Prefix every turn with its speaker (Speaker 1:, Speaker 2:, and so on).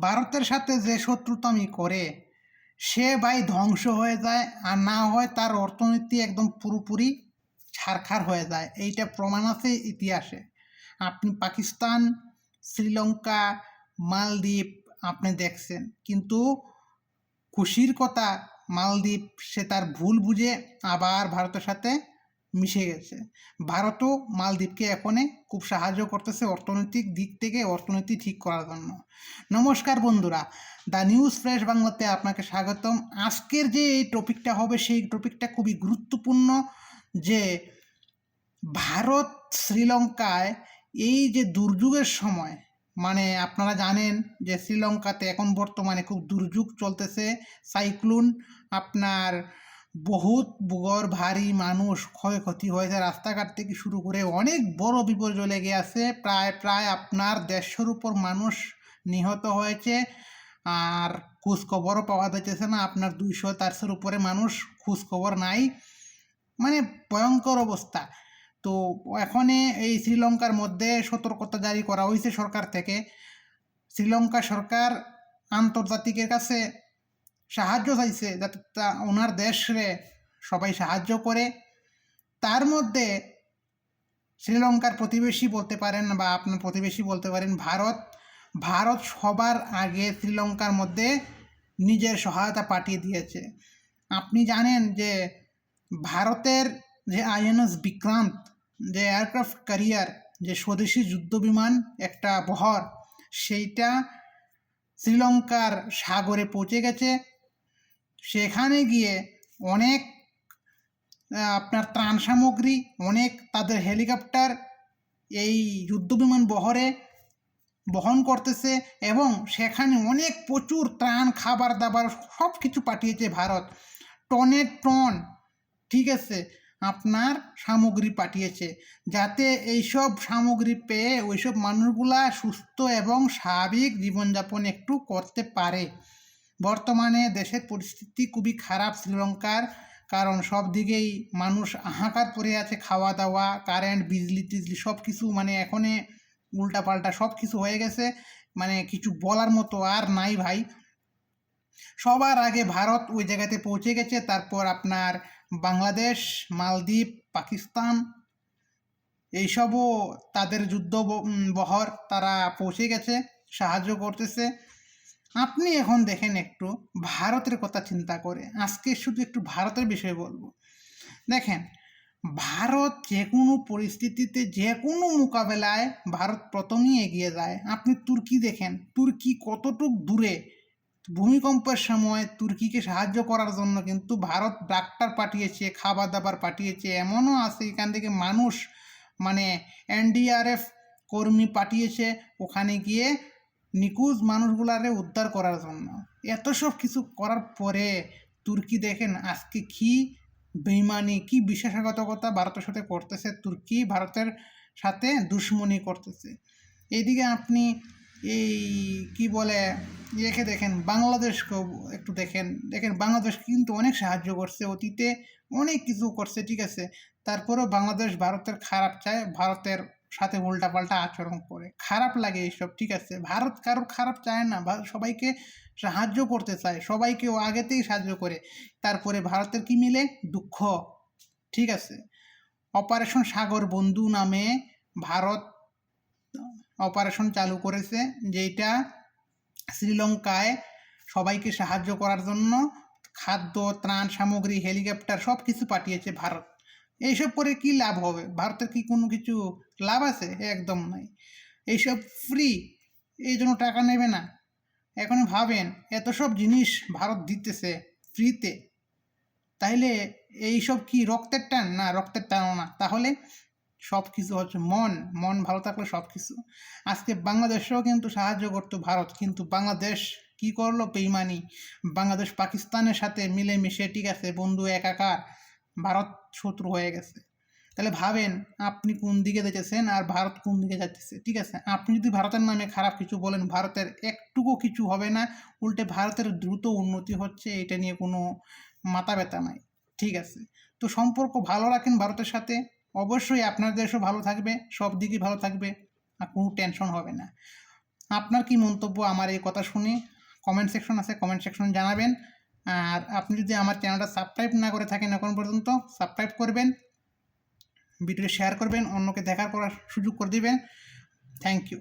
Speaker 1: ভারতের সাথে যে শত্রুতামি করে, সে ভাই ধ্বংস হয়ে যায় আর না হয় তার অর্থনীতি একদম পুরোপুরি ছারখার হয়ে যায়। এইটা প্রমাণ আছে ইতিহাসে। আপনি পাকিস্তান, শ্রীলঙ্কা, মালদ্বীপ আপনি দেখছেন। কিন্তু খুশির কথা, মালদ্বীপ সে তার ভুল বুঝে আবার ভারতের সাথে মিশে গেছে। ভারতও মালদ্বীপকে এখনে খুব সাহায্য করতেছে অর্থনৈতিক দিক থেকে অর্থনীতি ঠিক করার জন্য। নমস্কার বন্ধুরা, দ্য নিউজ ফ্রেশ বাংলাতে আপনাকে স্বাগতম। আজকের যে এই টপিকটা হবে, সেই টপিকটা খুবই গুরুত্বপূর্ণ যে ভারত শ্রীলঙ্কায় এই যে দুর্যোগের সময় মানে আপনারা জানেন যে শ্রীলঙ্কাতে এখন বর্তমানে খুব দুর্যোগ চলতেছে, সাইক্লোন, আপনার বহুত বুগর, ভারী মানুষ, ক্ষয়ক্ষতি হয়েছে। রাস্তাঘাট থেকে শুরু করে অনেক বড় বিপর্যয় লেগে আছে প্রায় প্রায় আপনার দেড়শোর উপর মানুষ নিহত হয়েছে। আর খোঁজখবরও পাওয়া যাইতেছে না। আপনার দুইশো, চারশোর উপরে মানুষ খোঁজখবর নাই। মানে ভয়ঙ্কর অবস্থা। তো এখনে এই শ্রীলঙ্কার মধ্যে সতর্কতা জারি করা হয়েছে সরকার থেকে। শ্রীলঙ্কা সরকার আন্তর্জাতিকের কাছে সাহায্য চাইছে যাতে তা ওনার দেশরে সবাই সাহায্য করে। তার মধ্যে শ্রীলঙ্কার প্রতিবেশী বলতে পারেন বা আপনার প্রতিবেশী বলতে পারেন ভারত। ভারত সবার আগে শ্রীলঙ্কার মধ্যে নিজের সহায়তা পাঠিয়ে দিয়েছে। আপনি জানেন যে ভারতের যে আইএনএস বিক্রান্ত, যে এয়ারক্রাফট ক্যারিয়ার, যে স্বদেশি যুদ্ধ বিমান একটা বহর, সেইটা শ্রীলঙ্কার সাগরে পৌঁছে গেছে। সেখানে গিয়ে অনেক আপনার ত্রাণ সামগ্রী, অনেক তাদের হেলিকপ্টার, এই যুদ্ধবিমান বহরে বহন করতেছে এবং সেখানে অনেক প্রচুর ত্রাণ, খাবার দাবার সব কিছু পাঠিয়েছে ভারত। টনের টন, ঠিক আছে, আপনার সামগ্রী পাঠিয়েছে। যাতে এইসব সামগ্রী পেয়ে ওইসব মানুষগুলা সুস্থ এবং স্বাভাবিক জীবনযাপন একটু করতে পারে। বর্তমানে দেশের পরিস্থিতি খুবই খারাপ শ্রীলঙ্কার, কারণ সব দিকেই মানুষ হাহাকার পড়ে আছে, খাওয়া দাওয়া কারেন্ট বিজলি টিজলি সব কিছু মানে এখনে উল্টাপাল্টা সব কিছু হয়ে গেছে। মানে কিছু বলার মতো আর নাই ভাই। সবার আগে ভারত ওই জায়গাতে পৌঁছে গেছে, তারপর আপনার বাংলাদেশ, মালদ্বীপ, পাকিস্তান, এইসবও তাদের যুদ্ধ বহর তারা পৌঁছে গেছে, সাহায্য করতেছে। আপনি এখন দেখেন একটু ভারতের কথা চিন্তা করে। আজকে শুধু একটু ভারতের বিষয়ে বলব। দেখেন, ভারত যে কোনো পরিস্থিতিতে যে কোনো মোকাবেলায় ভারত প্রথমেই এগিয়ে যায়। আপনি তুর্কি দেখেন, তুর্কি কতটুক দূরে? ভূমিকম্পের সময় তুর্কিকে সাহায্য করার জন্য কিন্তু ভারত ডাক্তার পাঠিয়েছে খাবার দাবার পাঠিয়েছে। এমনও আছে, এখান থেকে মানুষ মানে এনডিআরএফ কর্মী পাঠিয়েছে। ওখানে গিয়ে নিখোঁজ মানুষগুলারে উদ্ধার করার জন্য। এত সব কিছু করার পরে তুর্কি দেখেন আজকে কি বেইমানি, কি বিশ্বাসঘাতকতা ভারতের সাথে করতেছে, তুর্কি ভারতের সাথে দুশ্মনী করতেছে। এইদিকে আপনি এই কি বলে, ইয়েকে দেখেন, বাংলাদেশকেও একটু দেখেন। দেখেন, বাংলাদেশ কিন্তু অনেক সাহায্য করছে, অতীতে অনেক কিছু করছে, ঠিক আছে? তারপরেও বাংলাদেশ ভারতের খারাপ চায়, ভারতের সাথে উল্টাপাল্টা আচরণ করে। খারাপ লাগে এইসব, ঠিক আছে? ভারত কারোর খারাপ চায় না সবাইকে সাহায্য করতে চায়, সবাইকে ও আগেতেই সাহায্য করে। তারপরে ভারতের কি মিলে? দুঃখ, ঠিক আছে? অপারেশন সাগর বন্ধু নামে ভারত অপারেশন চালু করেছে যেটা শ্রীলঙ্কায় সবাইকে সাহায্য করার জন্য খাদ্য, ত্রাণ সামগ্রী, হেলিকপ্টার সব কিছু পাঠিয়েছে ভারত। এইসব করে কি লাভ হবে? ভারতের কি কোনো কিছু লাভ আছে? একদম নাই। এইসব ফ্রি এই জন্য টাকা নেবে না। এখন ভাবেন, এত সব জিনিস ভারত দিতেছে ফ্রিতে তাইলে এইসব কি রক্তের টান? না, রক্তের টানও না। তাহলে সব কিছু হচ্ছে মন। মন ভালো থাকলে সব কিছু। আজকে বাংলাদেশেও কিন্তু সাহায্য করতো ভারত। কিন্তু বাংলাদেশ কি করল? বেইমানি। বাংলাদেশ পাকিস্তানের সাথে মিলেমিশে, ঠিক আছে, বন্ধু একাকার। ভারত শত্রু হয়ে গেছে। তাহলে ভাবেন আপনি কোন দিকে যেতেছেন আর ভারত কোন দিকে যাচ্ছে ঠিক আছে? আপনি যদি ভারতের নামে খারাপ কিছু বলেন, ভারতের একটুকু কিছু হবে না, উল্টে ভারতের দ্রুত উন্নতি হচ্ছে, এটা নিয়ে কোনো মাথা ব্যথা নাই, ঠিক আছে? তো সম্পর্ক ভালো রাখেন ভারতের সাথে, অবশ্যই আপনার দেশও ভালো থাকবে, সব দিকই ভালো থাকবে, আর কোনো টেনশন হবে না। আপনার কি মন্তব্য? আমার এই কথা শুনে কমেন্ট সেকশন আছে কমেন্ট সেকশন জানাবেন। আর আপনি যদি আমার চ্যানেলটা সাবস্ক্রাইব না করে থাকেন এখন পর্যন্ত সাবস্ক্রাইব করবেন ভিডিও শেয়ার করবেন, অন্যকে দেখার করার সুযোগ করে দেবেন। Thank you